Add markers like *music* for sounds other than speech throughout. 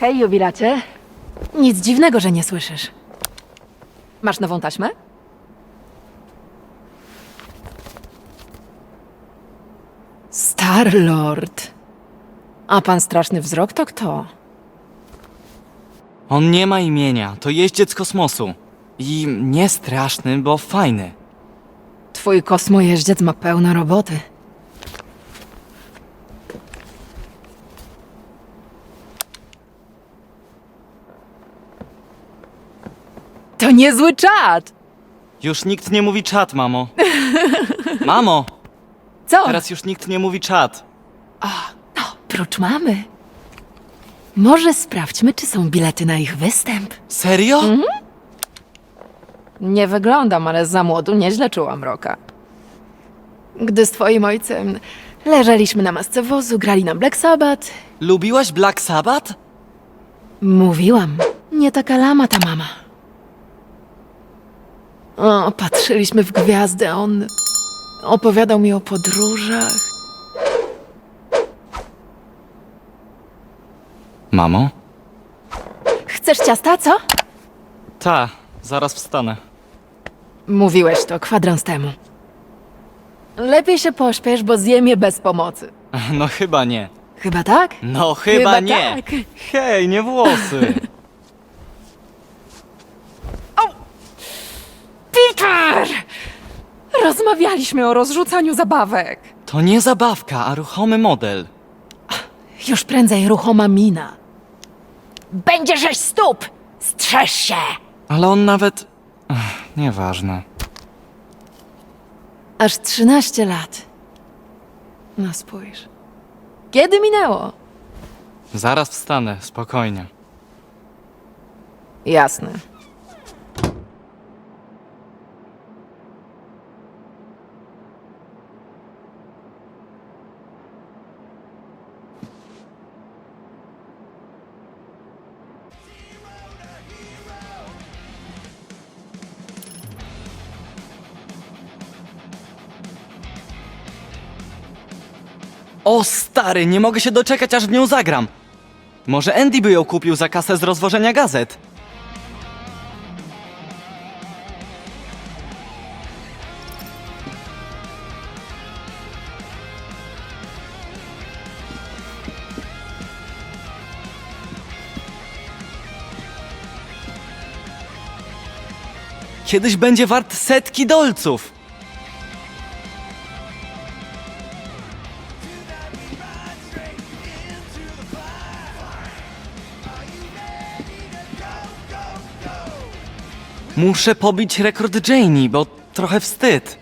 Hej, jubilacie. Nic dziwnego, że nie słyszysz. Masz nową taśmę? Starlord. A pan straszny wzrok to kto? On nie ma imienia, to jeździec kosmosu. I nie straszny, bo fajny. Twój kosmojeździec ma pełno roboty. To niezły czad! Już nikt nie mówi czat, mamo. *laughs* Mamo, Co? teraz już nikt nie mówi czat. No, prócz mamy. Może sprawdźmy, czy są bilety na ich występ. Serio? Nie wyglądam, ale za młodu nieźle czułam roka. Gdy z twoim ojcem leżeliśmy na masce wozu, grali na Black Sabbath, Lubiłaś Black Sabbath? mówiłam, nie taka lama ta mama. O, patrzyliśmy w gwiazdy, a on opowiadał mi o podróżach. Mamo? Chcesz ciasta, co? Ta, zaraz wstanę. Mówiłeś to kwadrans temu. Lepiej się pośpiesz, bo zjem je bez pomocy. *laughs* No chyba nie. Chyba tak? No chyba, Chyba nie. tak. Hej, nie włosy. *laughs* Peter! Rozmawialiśmy o rozrzucaniu zabawek. To nie zabawka, a ruchomy model. Już prędzej ruchoma mina. Będzie sześć stóp! Strzeż się! Ale on nawet... Ech, nieważne. Aż 13 lat. No spójrz. Kiedy minęło? Zaraz wstanę, spokojnie. Jasne. O stary, nie mogę się doczekać, aż w nią zagram. Może Andy by ją kupił za kasę z rozwożenia gazet? Kiedyś będzie wart setki dolców. Muszę pobić rekord Janie, bo trochę wstyd.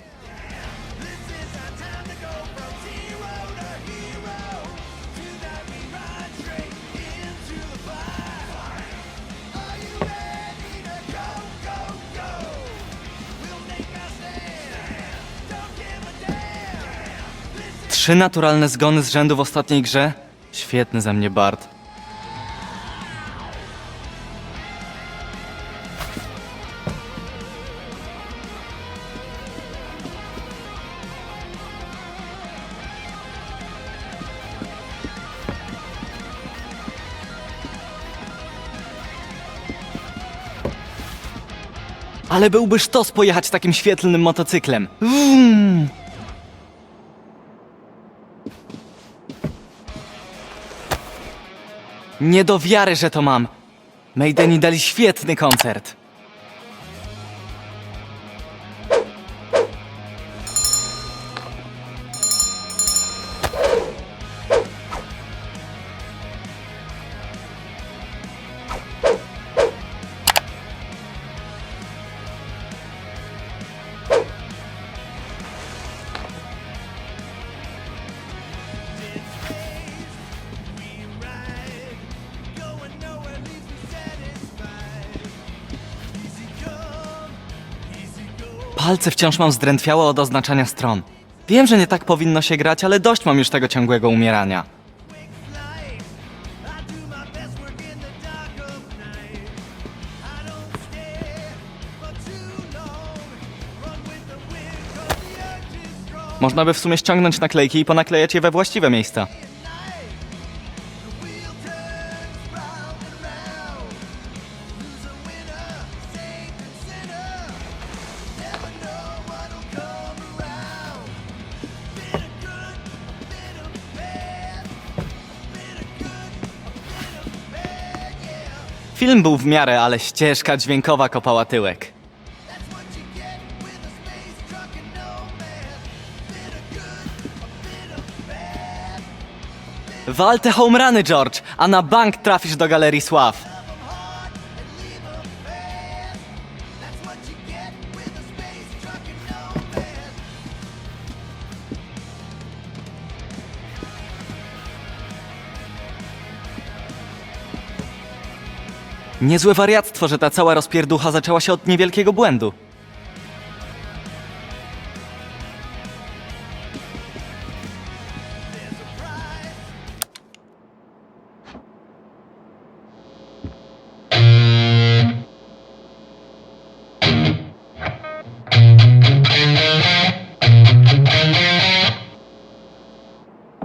Trzy naturalne zgony z rzędu w ostatniej grze? Świetny ze mnie Bart. Ale byłby sztos pojechać takim świetlnym motocyklem. Vroom. Nie do wiary, że to mam. Maideni dali świetny koncert. Palce wciąż mam zdrętwiałe od oznaczania stron. Wiem, że nie tak powinno się grać, ale dość mam już tego ciągłego umierania. Można by w sumie ściągnąć naklejki i ponaklejać je we właściwe miejsca. Film był w miarę, ale ścieżka dźwiękowa kopała tyłek. Wal te home runy, George, a na bank trafisz do Galerii Sław. Niezłe wariactwo, że ta cała rozpierducha zaczęła się od niewielkiego błędu.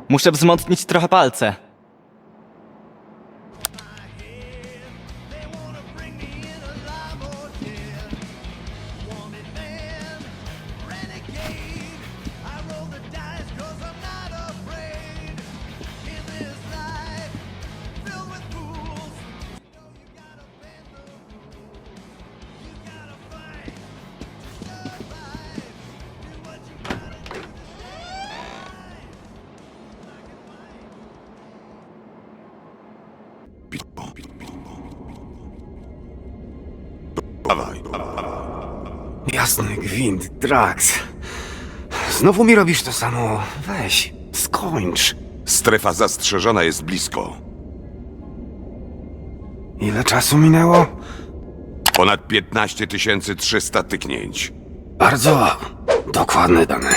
Muszę wzmocnić trochę palce. Dawaj. Jasny gwint, Drax. Znowu mi robisz to samo. Weź, skończ. Strefa zastrzeżona jest blisko. Ile czasu minęło? Ponad 15 300 tyknięć. Bardzo dokładne dane.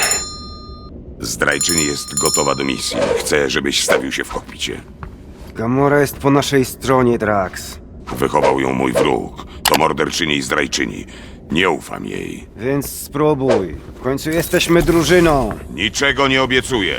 Zdrajczyni jest gotowa do misji. Chcę, żebyś stawił się w kokpicie. Gamora jest po naszej stronie, Drax. Wychował ją mój wróg. To morderczyni i zdrajczyni. Nie ufam jej. Więc spróbuj. W końcu jesteśmy drużyną. Niczego nie obiecuję.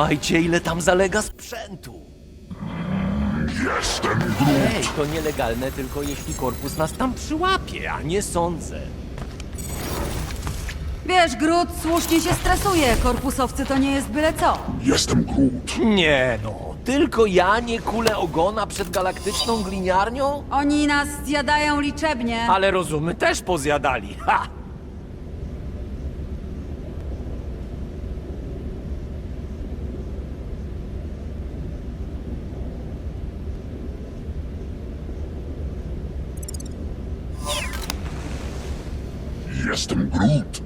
Majcie, ile tam zalega sprzętu. Jestem Ej, to nielegalne tylko jeśli korpus nas tam przyłapie, a nie sądzę. Wiesz, Grud słusznie się stresuje. Korpusowcy to nie jest byle co. Jestem Groot. Nie no, tylko ja nie kulę ogona przed galaktyczną gliniarnią? Oni nas zjadają liczebnie. Ale rozumy też pozjadali, ha! Jestem Groot.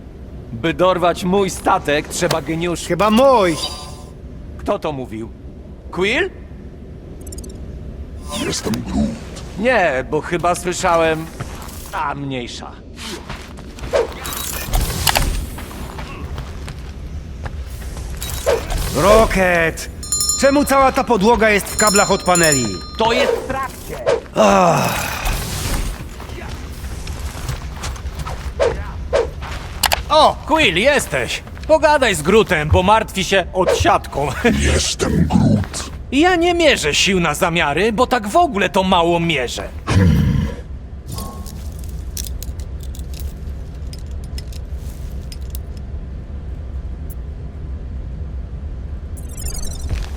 By dorwać mój statek, trzeba geniusz. Chyba mój. Kto to mówił? Quill? Jestem Groot. Nie, bo chyba słyszałem... A, mniejsza. Rocket! Czemu cała ta podłoga jest w kablach od paneli? To jest w trakcie! O, Quill, jesteś! Pogadaj z Grutem, bo martwi się odsiadką. *laughs* Jestem Groot. ja nie mierzę sił na zamiary, bo tak w ogóle to mało mierzę.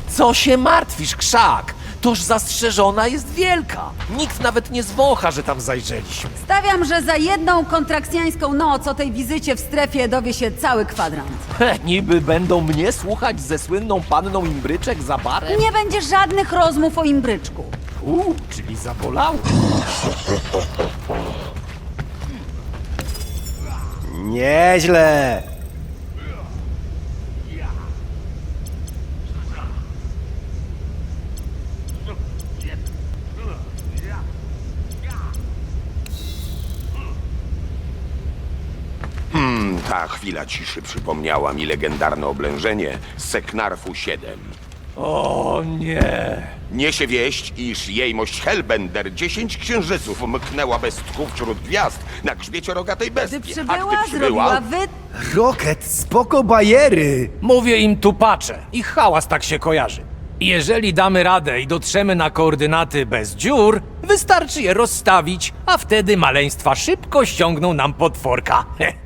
Co się martwisz, krzak? Toż zastrzeżona jest wielka. Nikt nawet nie zwącha, że tam zajrzeliśmy. Stawiam, że za jedną kontrakcjańską noc o tej wizycie w strefie dowie się cały kwadrant. He, niby będą mnie słuchać ze słynną panną Imbryczek za barem? Nie będzie żadnych rozmów o imbryczku. Uuu, czyli zabolało. Nieźle! Ta chwila ciszy przypomniała mi legendarne oblężenie Seknarfu 7. O nie. Niesie wieść, iż jejmość Hellbender dziesięć księżyców mknęła bez tchu wśród gwiazd na grzbiecie rogatej bestii. Gdy A przybyła, gdy przybyła, zrobiła wy... Rocket, spoko bajery! Mówię im tupacze. Ich hałas tak się kojarzy. Jeżeli damy radę i dotrzemy na koordynaty bez dziur, wystarczy je rozstawić, a wtedy maleństwa szybko ściągną nam potworka. Heh. *laughs*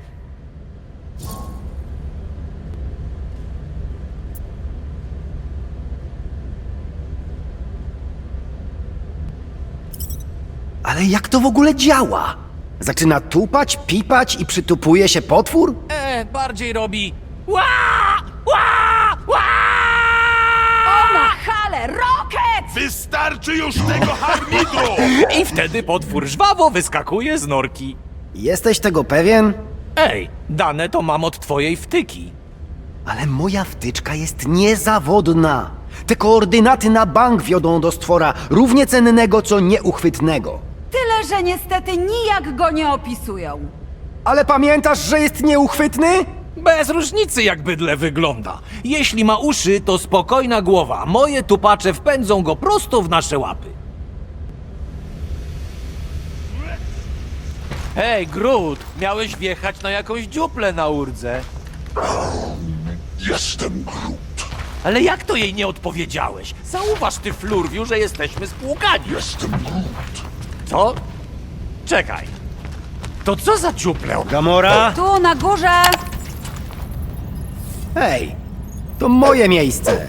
Ale jak to w ogóle działa? Zaczyna tupać, pipać i przytupuje się potwór? E, bardziej robi ła, ła, ła! Na hale, Rocket! Wystarczy już tego harmidru! I wtedy potwór żwawo wyskakuje z norki. Jesteś tego pewien? Ej, dane to mam od twojej wtyki. Ale moja wtyczka jest niezawodna. Te koordynaty na bank wiodą do stwora równie cennego, co nieuchwytnego. Że niestety nijak go nie opisują. Ale pamiętasz, że jest nieuchwytny? Bez różnicy jak bydle wygląda. Jeśli ma uszy, to spokojna głowa. Moje tupacze wpędzą go prosto w nasze łapy. Hej, Groot, miałeś wjechać na jakąś dziuplę na urdze. Jestem Groot. Ale jak to jej nie odpowiedziałeś? Zauważ ty, Flurwiu, że jesteśmy spłukani. Jestem Groot. Co? Czekaj. To co za dziuplę? Gamora? Tu na górze! Hej, to moje miejsce.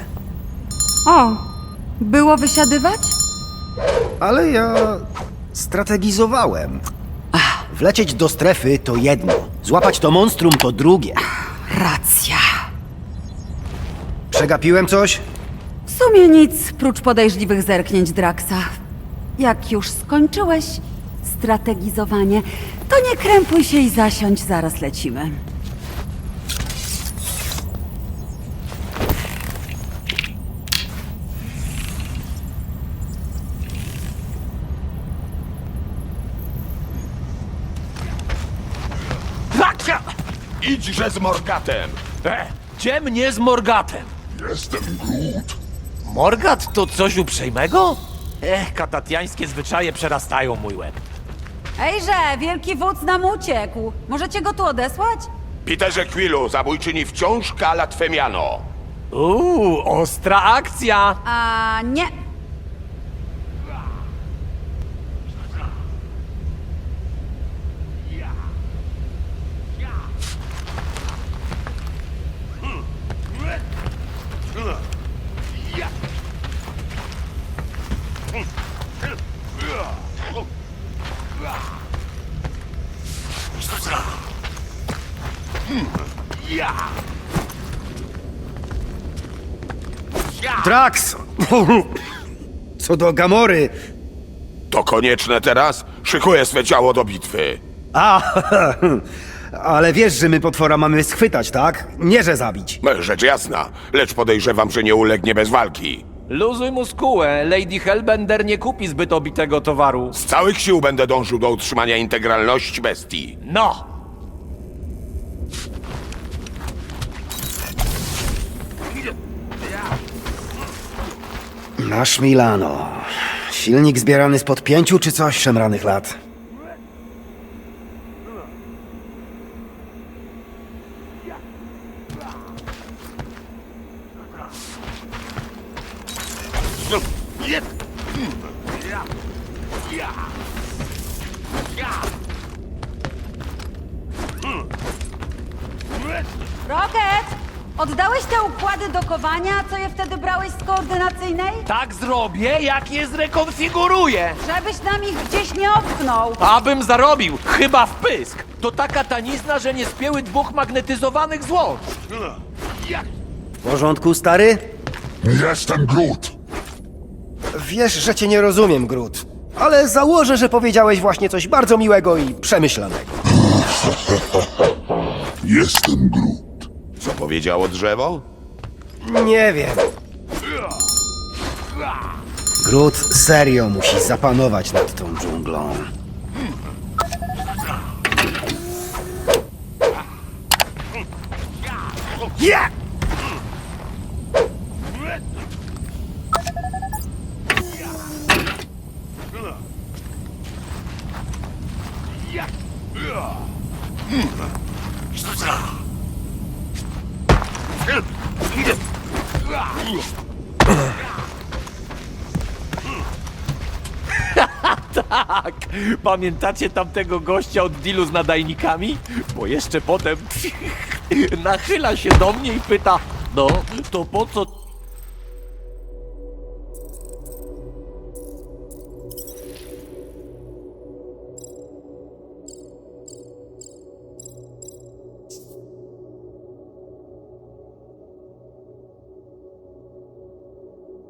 O, było wysiadywać? Ale ja strategizowałem. Wlecieć do strefy to jedno, złapać to monstrum to drugie. Racja. Przegapiłem coś? W sumie nic, prócz podejrzliwych zerknięć Draxa. Jak już skończyłeś strategizowanie, to nie krępuj się i zasiądź, zaraz lecimy. Hacia! Idźże z Morgatem! E, gdzie mnie z Morgatem? Jestem Groot. Morgat to coś uprzejmego? Ech, katatiańskie zwyczaje przerastają mój łeb. Ejże, wielki wódz nam uciekł. Możecie go tu odesłać? Peterze Quillu, zabójczyni wciąż kala Twemiano. Uuu, ostra akcja! A nie. Drax! *laughs* Co do Gamory. To konieczne teraz? Szykuję swe ciało do bitwy. A, *laughs* ale wiesz, że my potwora mamy schwytać, tak? Nie, że zabić. Rzecz jasna, lecz podejrzewam, że nie ulegnie bez walki. Luzuj muskułę, Lady Hellbender nie kupi zbyt obitego towaru. Z całych sił będę dążył do utrzymania integralności bestii. No! Nasz Milano. Silnik zbierany spod pięciu czy coś szemranych lat. Rocket! Oddałeś te układy do kowania, co je wtedy brałeś z koordynacyjnej? Tak zrobię, jak je zrekonfiguruję! Żebyś nam ich gdzieś nie opchnął. Abym zarobił, chyba w pysk! To taka tanizna, że nie spięły dwóch magnetyzowanych złącz! W porządku, stary? Jestem Groot. Wiesz, że cię nie rozumiem, Grut. Ale założę, że powiedziałeś właśnie coś bardzo miłego i przemyślanego. *laughs* Jestem Groot. Co powiedziało drzewo? Nie wiem. Grut serio musi zapanować nad tą dżunglą. Yeah! Tak! Pamiętacie tamtego gościa od dealu z nadajnikami? Bo jeszcze potem *laughs* nachyla się do mnie i pyta No, to po co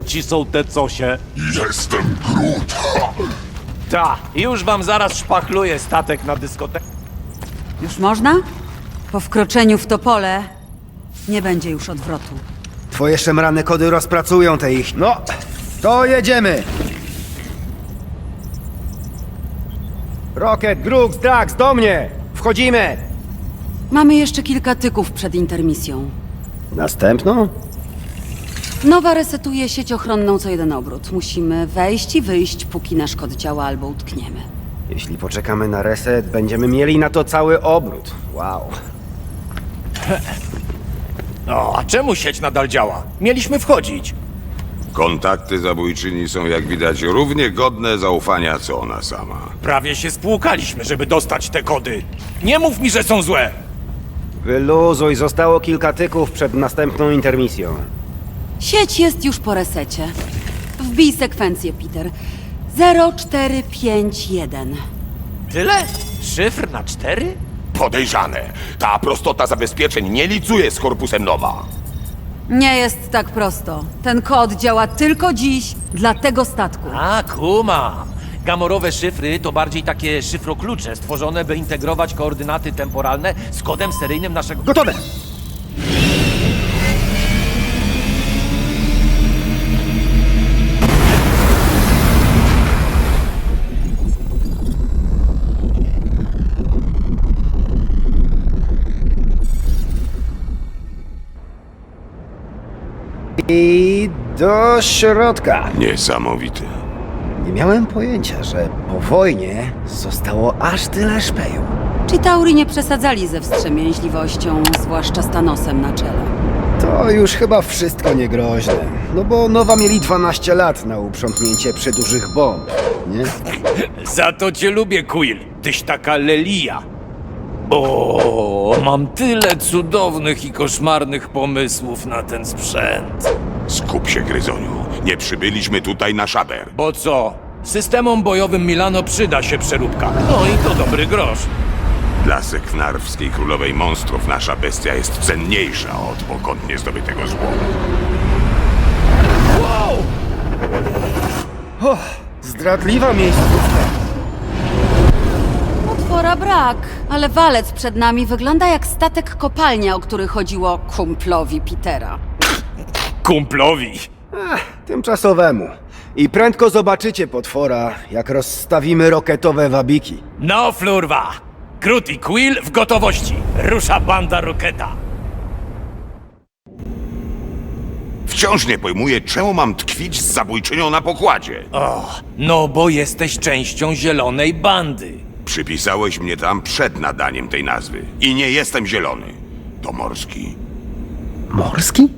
ci są te cosie? Jestem Groot. Ta, już wam zaraz szpachluję statek na dyskotekę. Już można? Po wkroczeniu w to pole nie będzie już odwrotu. Twoje szemrane kody rozpracują te ich. No, to jedziemy! Rocket, Grux, Drax, do mnie! Wchodzimy! Mamy jeszcze kilka tyków przed intermisją. Następną? Nowa resetuje sieć ochronną co jeden obrót. Musimy wejść i wyjść, póki nasz kod działa albo utkniemy. Jeśli poczekamy na reset, będziemy mieli na to cały obrót. Wow. No, a czemu sieć nadal działa? Mieliśmy wchodzić. Kontakty zabójczyni są jak widać równie godne zaufania, co ona sama. Prawie się spłukaliśmy, żeby dostać te kody. Nie mów mi, że są złe! Wyluzuj, zostało kilka tyków przed następną intermisją. Sieć jest już po resecie. Wbij sekwencję, Peter. 0451. Tyle? Szyfr na cztery? Podejrzane. Ta prostota zabezpieczeń nie licuje z korpusem Nowa. Nie jest tak prosto. Ten kod działa tylko dziś dla tego statku. A, kumam. Gamorowe szyfry to bardziej takie szyfroklucze stworzone, by integrować koordynaty temporalne z kodem seryjnym naszego... Gotowe! I do środka. Niesamowite. Nie miałem pojęcia, że po wojnie zostało aż tyle szpeju. Chitauri nie przesadzali ze wstrzemięźliwością, zwłaszcza z Thanosem na czele. To już chyba wszystko niegroźne. No bo Nowa mieli 12 lat na uprzątnięcie przydużych bomb, nie? Za to cię lubię, Quill. Tyś taka lelija. O, mam tyle cudownych i koszmarnych pomysłów na ten sprzęt. Skup się, Gryzoniu. Nie przybyliśmy tutaj na szaber. Bo co? Systemom bojowym Milano przyda się przeróbka. No i to dobry grosz. Dla sekwnarwskiej królowej monstrów nasza bestia jest cenniejsza od pokątnie zdobytego złomu. Zdradliwa miejscówka. Potwora brak, ale walec przed nami wygląda jak statek kopalnia, o który chodziło kumplowi Petera. Kumplowi. Tymczasowemu. I prędko zobaczycie potwora, jak rozstawimy roketowe wabiki. No, flurwa! Groot i Quill w gotowości. Rusza banda Roketa. Wciąż nie pojmuję, czemu mam tkwić z zabójczynią na pokładzie. O, no bo jesteś częścią zielonej bandy. Przypisałeś mnie tam przed nadaniem tej nazwy. I nie jestem zielony. To morski. Morski?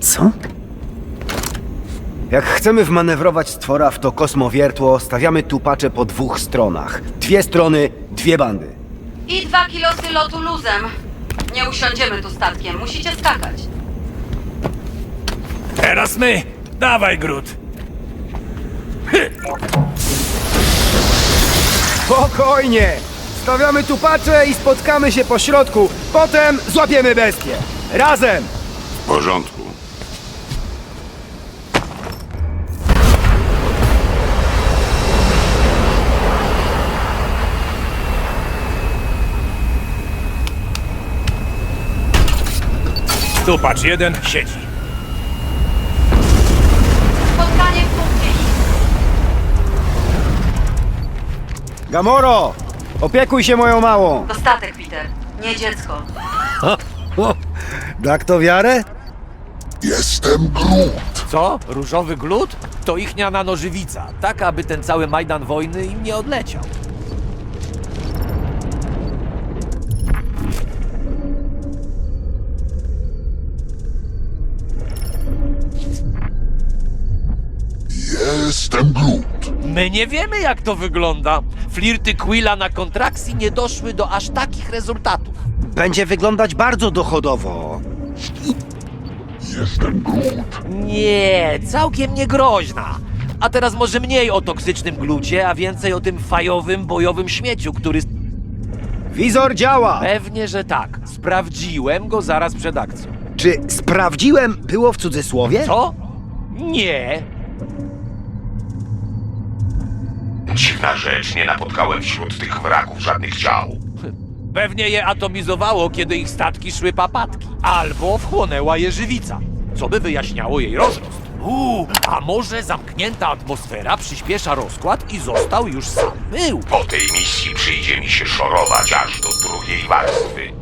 Co? Jak chcemy wmanewrować stwora w to kosmowiertło, stawiamy tupacze po dwóch stronach. Dwie strony, dwie bandy. I dwa kilosy lotu luzem. Nie usiądziemy tu statkiem, musicie skakać. Teraz my! Dawaj, Groot! Spokojnie! Stawiamy tupacze i spotkamy się po środku. Potem złapiemy bestię. Razem! W porządku. Tu patrz, jeden siedzi. Gamoro! Opiekuj się moją małą. To statek, Peter, nie dziecko. Tak to wiarę? Jestem Groot. Co? Różowy glut? To ichnia nanożywica. Tak, aby ten cały majdan wojny im nie odleciał. Jestem Groot. My nie wiemy, jak to wygląda. Flirty Quilla na kontrakcji nie doszły do aż takich rezultatów. Będzie wyglądać bardzo dochodowo. Jestem Groot. Nie, całkiem niegroźna. A teraz może mniej o toksycznym glucie, a więcej o tym fajowym, bojowym śmieciu, który... Wizor działa! Pewnie, że tak. Sprawdziłem go zaraz przed akcją. Czy sprawdziłem było w cudzysłowie? Co? Nie. Dziwna rzecz, nie napotkałem wśród tych wraków żadnych ciał. Pewnie je atomizowało, kiedy ich statki szły papatki. Albo wchłonęła je żywica, co by wyjaśniało jej rozrost. Uuu, a może zamknięta atmosfera przyspiesza rozkład i został już sam pył. Po tej misji przyjdzie mi się szorować aż do drugiej warstwy.